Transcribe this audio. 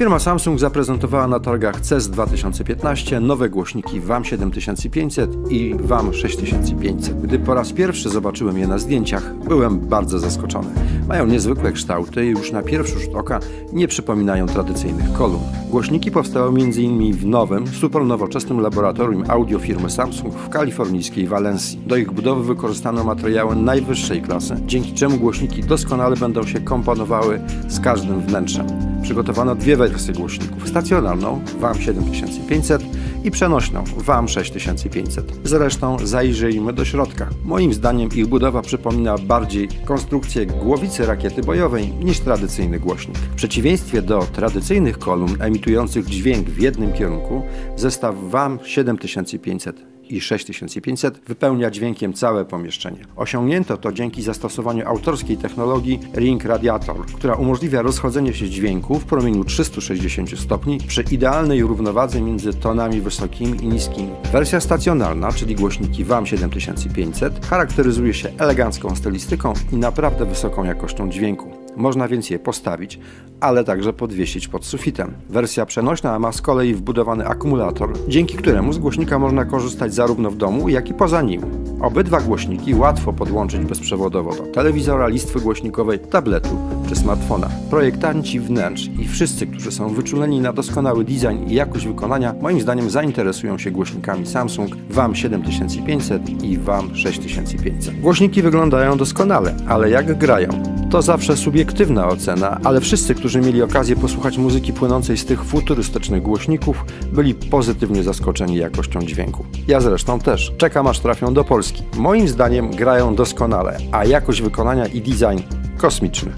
Firma Samsung zaprezentowała na targach CES 2015 nowe głośniki WAM 7500 i WAM 6500. Gdy po raz pierwszy zobaczyłem je na zdjęciach, byłem bardzo zaskoczony. Mają niezwykłe kształty i już na pierwszy rzut oka nie przypominają tradycyjnych kolumn. Głośniki powstały m.in. w nowym, super nowoczesnym laboratorium audio firmy Samsung w kalifornijskiej Walencji. Do ich budowy wykorzystano materiały najwyższej klasy, dzięki czemu głośniki doskonale będą się komponowały z każdym wnętrzem. Przygotowano dwie wersje głośników: stacjonarną WAM 7500 i przenośną WAM 6500. Zresztą zajrzyjmy do środka. Moim zdaniem ich budowa przypomina bardziej konstrukcję głowicy rakiety bojowej niż tradycyjny głośnik. W przeciwieństwie do tradycyjnych kolumn emitujących dźwięk w jednym kierunku, zestaw WAM 7500 i 6500 wypełnia dźwiękiem całe pomieszczenie. Osiągnięto to dzięki zastosowaniu autorskiej technologii Ring Radiator, która umożliwia rozchodzenie się dźwięku w promieniu 360 stopni przy idealnej równowadze między tonami wysokimi i niskimi. Wersja stacjonarna, czyli głośniki WAM 7500, charakteryzuje się elegancką stylistyką i naprawdę wysoką jakością dźwięku. Można więc je postawić, ale także podwiesić pod sufitem. Wersja przenośna ma z kolei wbudowany akumulator, dzięki któremu z głośnika można korzystać zarówno w domu, jak i poza nim. Obydwa głośniki łatwo podłączyć bezprzewodowo do telewizora, listwy głośnikowej, tabletu czy smartfona. Projektanci wnętrz i wszyscy, którzy są wyczuleni na doskonały design i jakość wykonania, moim zdaniem zainteresują się głośnikami Samsung WAM 7500 i WAM 6500. Głośniki wyglądają doskonale, ale jak grają? To zawsze subiektywna ocena, ale wszyscy, którzy mieli okazję posłuchać muzyki płynącej z tych futurystycznych głośników, byli pozytywnie zaskoczeni jakością dźwięku. Ja zresztą też. Czekam aż trafią do Polski. Moim zdaniem grają doskonale, a jakość wykonania i design kosmiczny.